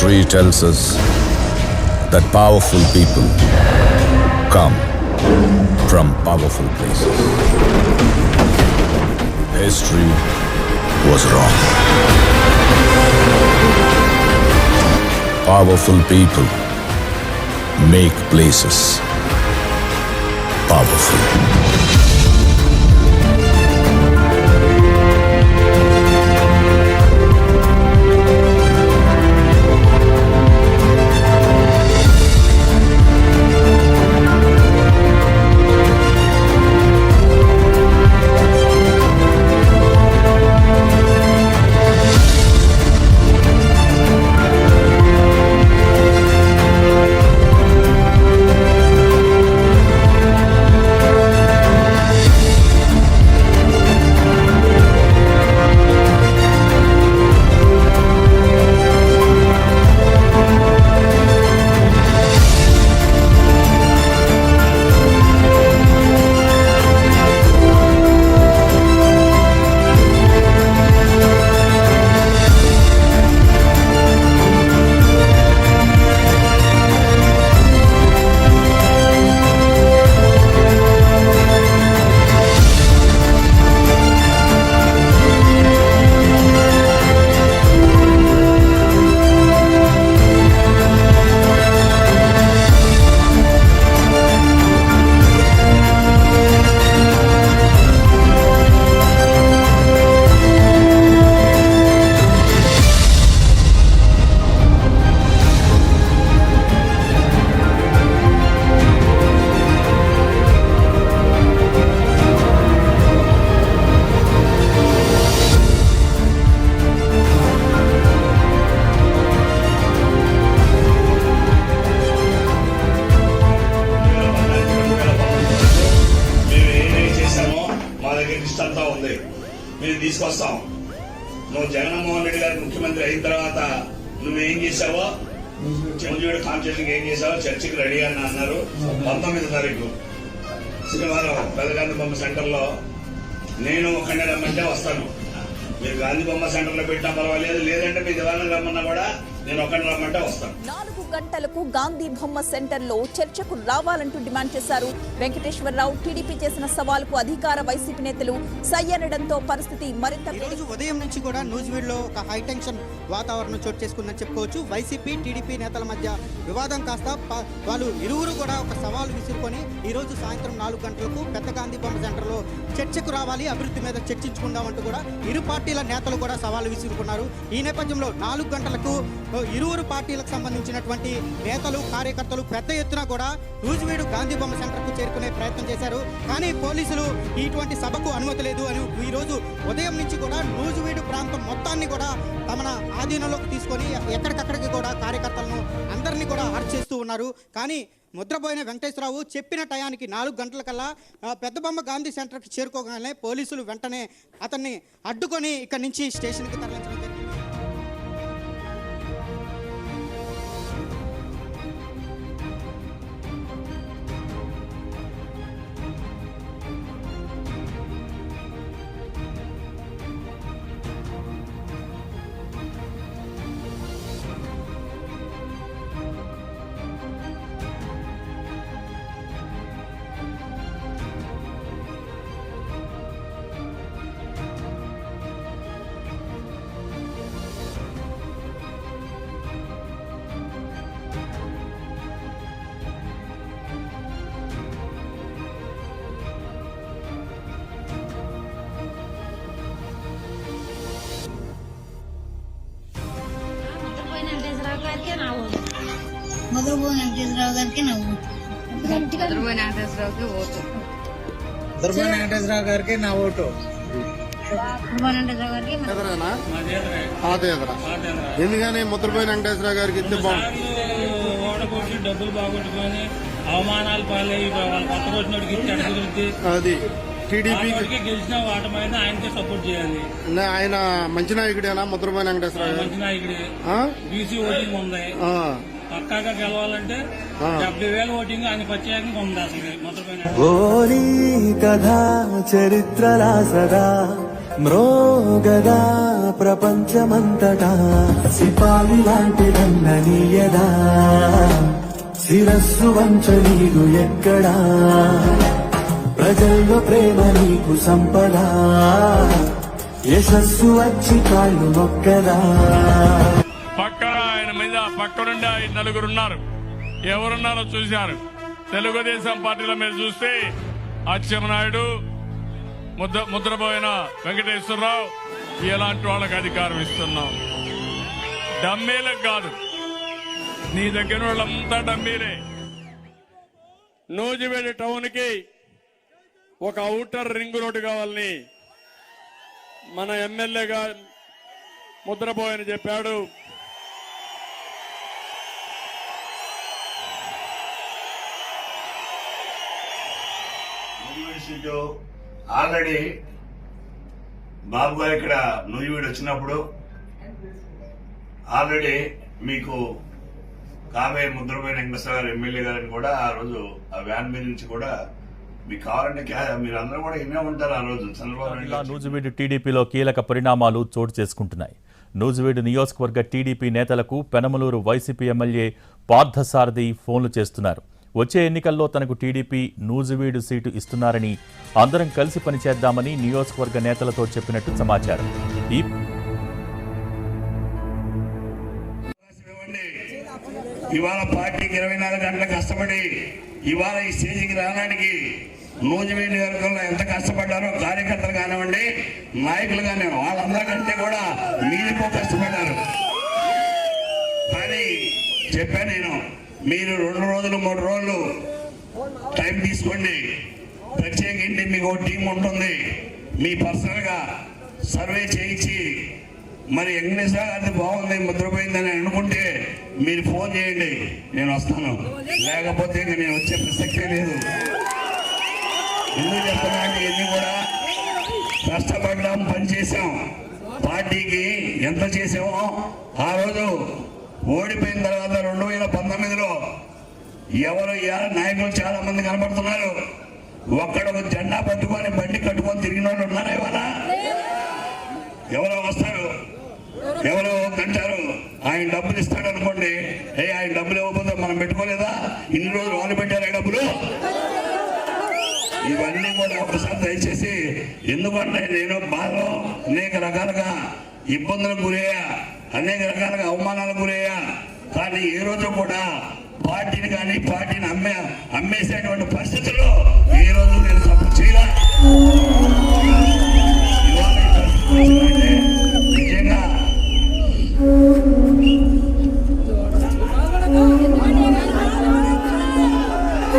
History tells us that powerful people come from powerful places. History was wrong. Powerful people make places powerful. Constitution ఏం చేశావు? చర్చికి ready అని అన్నారు. పంతొమ్మిది తారీఖు. శనివారం పెదగాంధీ బొమ్మ సెంటర్లో నేను ఒకనే రమ్మంటే వస్తాను. మీరు గాంధీ బొమ్మ సెంటర్లో పెట్టినా పర్వాలేదు లేదంటే మీ దివాళం రమ్మన్నా కూడా నాలుగు గంటలకు గాంధీ బొమ్మ సెంటర్లో చర్చకు రావాలంటూ డిమాండ్ చేశారు. వెంకటేశ్వరరావు టీడీపీ చేసిన సవాల్కు అధికార వైసీపీ నేతలు సై అనడంతో పరిస్థితి మరింత ఈ రోజు ఉదయం నుంచి కూడా న్యూజివీడ్లో ఒక హై టెన్షన్ వాతావరణం చోటు చేసుకుందని చెప్పుకోవచ్చు. వైసీపీ టీడీపీ నేతల మధ్య వివాదం కాస్త ప- వాళ్ళు ఇరువురు కూడా ఒక సవాలు విసురుకొని ఈ రోజు సాయంత్రం నాలుగు గంటలకు పెద్ద గాంధీ బొమ్మ సెంటర్లో చర్చకు రావాలి అభివృద్ధి మీద చర్చించుకుందామంటూ కూడా ఇరు పార్టీల నేతలు కూడా సవాలు విసురుకున్నారు. ఈ నేపథ్యంలో నాలుగు గంటలకు ఓ, ఇరువురు పార్టీలకు సంబంధించినటువంటి నేతలు కార్యకర్తలు పెద్ద ఎత్తున కూడా నూజివీడు గాంధీ బొమ్మ సెంటర్కు చేరుకునే ప్రయత్నం చేశారు. కానీ పోలీసులు ఇటువంటి సభకు అనుమతి లేదు అని ఈ రోజు ఉదయం నుంచి కూడా నూజివీడు ప్రాంతం మొత్తాన్ని కూడా తమ ఆధీనంలోకి తీసుకొని ఎక్కడికక్కడికి కూడా కార్యకర్తలను అందరినీ కూడా అరెస్ట్ చేస్తూ ఉన్నారు. కానీ ముద్రపోయిన వెంకటేశ్వరరావు చెప్పిన టయానికి నాలుగు గంటలకల్లా కల్లా పెద్దబొమ్మ గాంధీ సెంటర్కి చేరుకోగానే పోలీసులు వెంటనే అతన్ని అడ్డుకొని ఇక్కడి నుంచి స్టేషన్కి తరలించారు వెంకటేశ్వరరావు గారికి నవ్వు. ముద్రపోయిన వెంకటేశ్వరరావుకి ఓటు. దుర్మన్ వెంకటేశ్వరరావు గారికి నా ఓటు. వెంకటేశ్వరరావు ఎందుకని ముద్రపోయిన వెంకటేశ్వర గారికి ఇస్తే బాగుంది డబ్బులు బాగొట్టుకొని అవమానాలు పాలయ్యి వాళ్ళ కొత్త అది. టీడీపీకి గెలిచిన వాటమైనా ఆయనకే సపోర్ట్ చేయాలి ఆయన మంచి నాయకుడేనా ముద్రపోయిన వెంకటేశ్వర గారు? మంచి నాయకుడే? బీసీ ఓటింగ్ ఉంది. పక్కాగా గెలవాలంటే డెబ్బై వేల ఓటింగ్ ఆయన ప్రత్యేకంగా ఉంది అసలు కథ చరిత్రలా సదా మ్రోగదా ప్రపంచమంతటా సిపాయి లాంటి దండనీయదా శిరస్సు వంచ నీరు ఎక్కడా ప్రజల్లో ప్రేమ నీకు సంపద యశస్సు వచ్చి కాళ్ళు మొక్కదా. పక్కనుండి ఆయన నలుగురు ఉన్నారు ఎవరున్నారో చూశారు. తెలుగుదేశం పార్టీలో మీరు చూస్తే అచ్చెన్నాయుడు ముద్ర ముద్రపోయిన వెంకటేశ్వరరావు ఇలాంటి వాళ్ళకి అధికారం ఇస్తున్నాం. డమ్మీలకు కాదు. నీ దగ్గర వాళ్ళంతా డమ్మీలే. నూజివేడి టౌన్కి ఒక అవుటర్ రింగ్ రోడ్డు కావాలని మన ఎమ్మెల్యేగా ముద్రపోయని చెప్పాడు. సీటు ఆల్రెడీ బాబు గారు ఇక్కడ నూజివీడు వచ్చినప్పుడు ఆల్రెడీ మీకు కాబోయే ముద్రపోయిన వెంకటేశ్వర గారు ఎమ్మెల్యే గారిని కూడా ఆ రోజు ఆ వ్యాన్ మీద నుంచి కూడా మీకు కావాలంటే మీరు అందరూ కూడా ఉంటారు ఆ రోజు. చంద్రబాబు నూజివీడు టీడీపీలో కీలక పరిణామాలు చోటు చేసుకుంటున్నాయి. నూజివీడు నియోజకవర్గ టీడీపీ నేతలకు పెనమలూరు వైసీపీ ఎమ్మెల్యే పార్థసారథి ఫోన్లు చేస్తున్నారు. వచ్చే ఎన్నికల్లో తనకు టీడీపీ నూజివీడు సీటు ఇస్తున్నారని అందరం కలిసి పనిచేద్దామని నియోజకవర్గ నేతలతో చెప్పినట్టు సమాచారం. ఈ ఇవాళ పార్టీకి ఇరవై నాలుగు గంటలు కష్టపడి ఇవాళ ఈ స్టేజికి రావడానికి నూజివీడి నియోజకవర్గంలో ఎంత కష్టపడ్డారో కార్యకర్తలు కానివ్వండి నాయకులు కానివ్వండి వాళ్ళందరికంటే కూడా మీరు ఎక్కువ కష్టపడ్డారు. కానీ చెప్పాను నేను మీరు రెండు రోజులు మూడు రోజులు టైం తీసుకోండి. ప్రత్యేకించి మీకు టీం ఉంటుంది. మీ పర్సనల్గా సర్వే చేయించి మరి వెంకటేశ్వర అది బాగుంది ముద్రపోయిందని అనుకుంటే మీరు ఫోన్ చేయండి. నేను వస్తాను. లేకపోతే ఇంకా నేను వచ్చే ప్రసక్తే లేదు. ఎందుకు చెప్తున్నా ఇవన్నీ కూడా కష్టపడ్డాం పనిచేసాం పార్టీకి ఎంత చేసామో ఆ రోజు ఓడిపోయిన తర్వాత రెండు వేల పంతొమ్మిదిలో ఎవరు నాయకులు చాలా మంది కనబడుతున్నారు. ఒక్కడొక జెండా పట్టుకొని బండి కట్టుకొని తిరిగిన వాళ్ళు ఉన్నారా ఇవాళ? ఎవరో వస్తారు. ఎవరో తింటారు ఆయన డబ్బులు ఇస్తాడు అనుకోండి. ఏ ఆయన డబ్బులు ఇవ్వకపోతే మనం పెట్టుకోలేదా? ఇన్ని రోజులు వాళ్ళు పెట్టారు ఆ డబ్బులు. ఇవన్నీ కూడా ఒకసారి దయచేసి ఎందుకంటే నేను బాధలో అనేక రకాలుగా ఇబ్బందులకు గురయ్యా. అనేక రకాలుగా అవమానాలకు గురయ్యా. కానీ ఏ రోజు కూడా పార్టీని కానీ పార్టీని అమ్మే అమ్మేసేటువంటి పరిస్థితుల్లో ఏ రోజు నేను తప్పు చేయరా ఇవాళ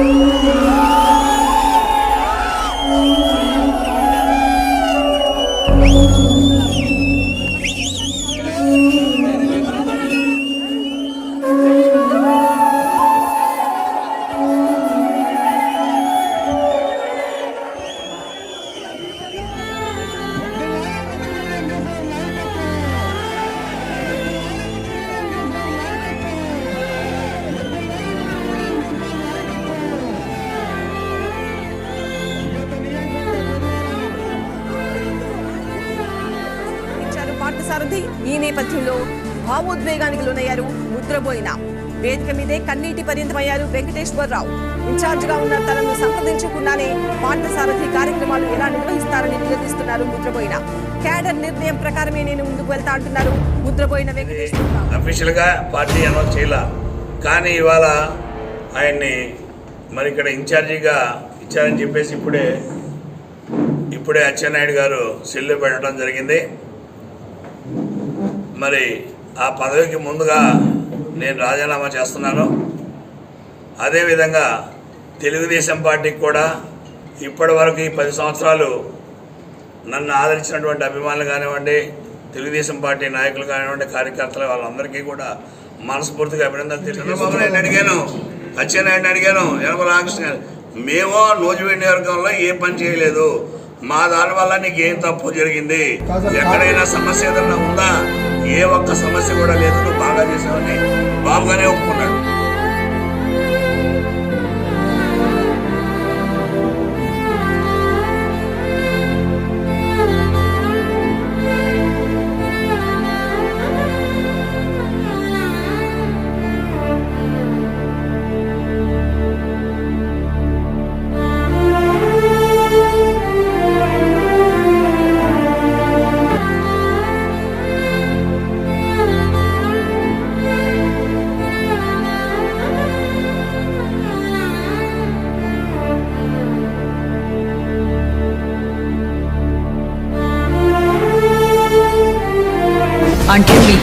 ఈ ఈ నేపథ్యంలో భావోద్వేగానికి లోనయ్యారు ముద్రబోయిన వేదిక మీదే కన్నీటి పర్యంతమయ్యారు వెంకటేశ్వరరావు. ఇన్ఛార్జ్గా ఉన్న తనను సంప్రదించకుండానే పార్థసారథి కార్యక్రమాలు ఎలా నిర్వహిస్తారని నిలదీస్తున్నారు ముద్రబోయిన క్యాడర్ నిర్ణయం ప్రకారమే నేను ముందుకు వెళ్తా అంటున్నారు ముద్రబోయిన వెంకటేశ్వరరావు. అఫీషియల్గా పార్టీ అనౌన్స్ చేయాల. కానీ ఇవాళ ఆయన్ని మరి ఇక్కడ ఇన్ఛార్జిగా ఇచ్చారని చెప్పేసి ఇప్పుడే ఇప్పుడే అచ్చెన్నాయుడు గారు సెల్లు పెట్టడం జరిగింది. మరి ఆ పదవికి ముందుగా నేను రాజీనామా చేస్తున్నాను. అదేవిధంగా తెలుగుదేశం పార్టీకి కూడా ఇప్పటి వరకు ఈ పది సంవత్సరాలు నన్ను ఆదరించినటువంటి అభిమానులు కానివ్వండి తెలుగుదేశం పార్టీ నాయకులు కానివ్వండి కార్యకర్తలు వాళ్ళందరికీ కూడా మనస్ఫూర్తిగా అభినందనలు తెలియదు చంద్రబాబు నాయుడు అడిగాను అచ్చెన్నాయుడిని అడిగాను ఎనభై రామకృష్ణ గారు మేము నూజివీడి నియోజకవర్గంలో ఏ పని చేయలేదు. మా దాని వల్ల నీకు ఏం తప్పు జరిగింది? ఎక్కడైనా సమస్య ఏదైనా ఉందా? ఏ ఒక్క సమస్య కూడా లేదు. నువ్వు బాగా చేసావని బాబుగానే ఒప్పుకున్నాడు.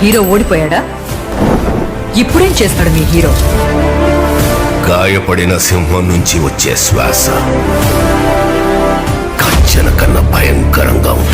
హీరో ఓడిపోయాడా? ఇప్పుడేం చేస్తాడు మీ హీరో? గాయపడిన సింహం నుంచి వచ్చే శ్వాస. కచ్చన కన్నా భయంకరంగా ఉంది.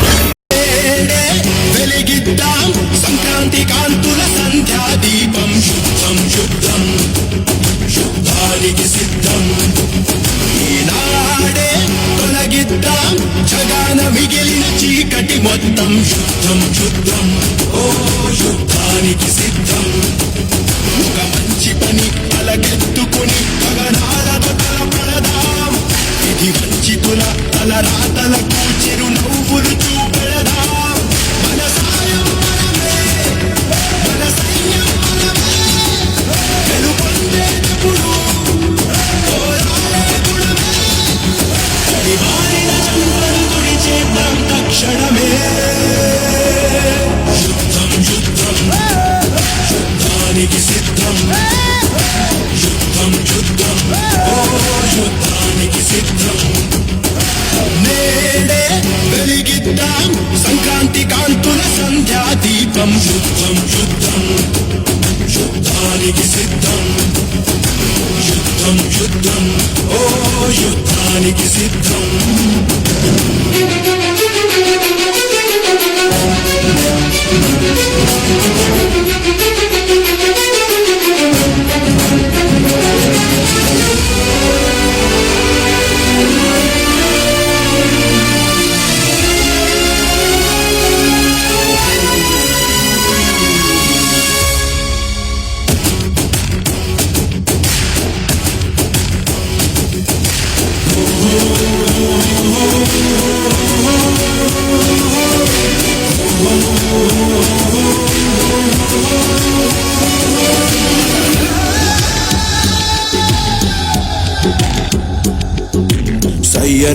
కాంతుల సంధ్యా దీపం యుద్ధం యుద్ధం యుద్ధానికి సిద్ధం యుద్ధం యుద్ధం. ఓ యుద్ధానికి సిద్ధం.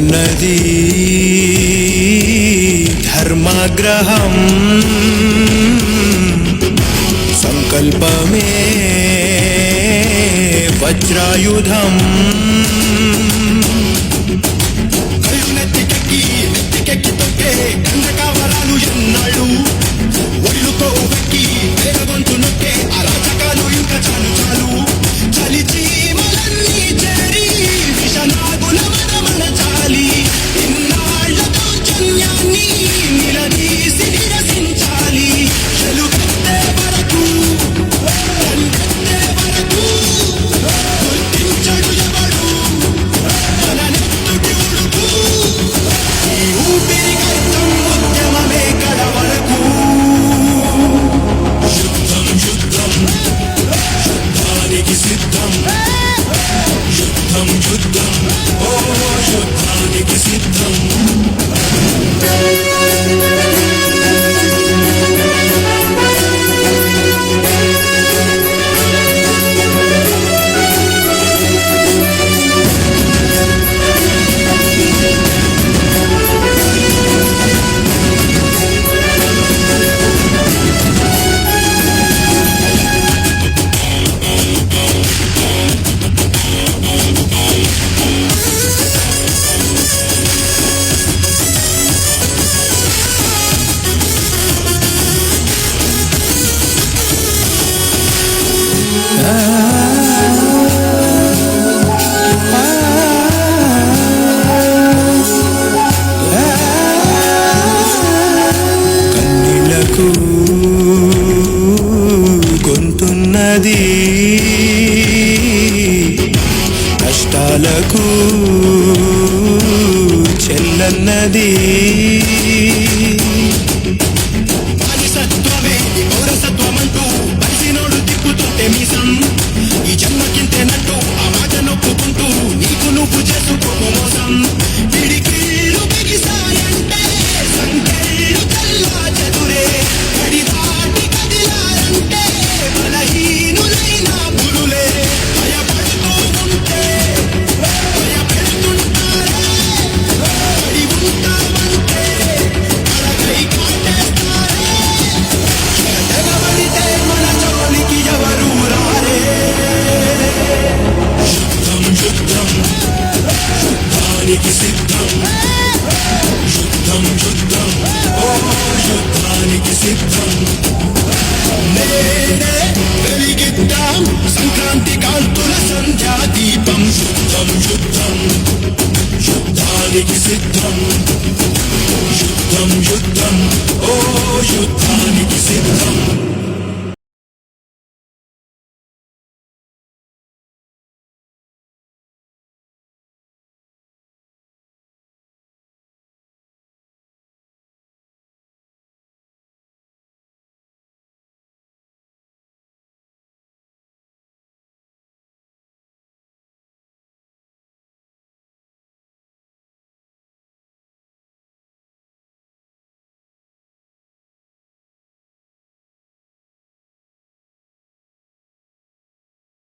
नदी धर्मग्रह संकल्प मे वज्रायुधम् Yeah.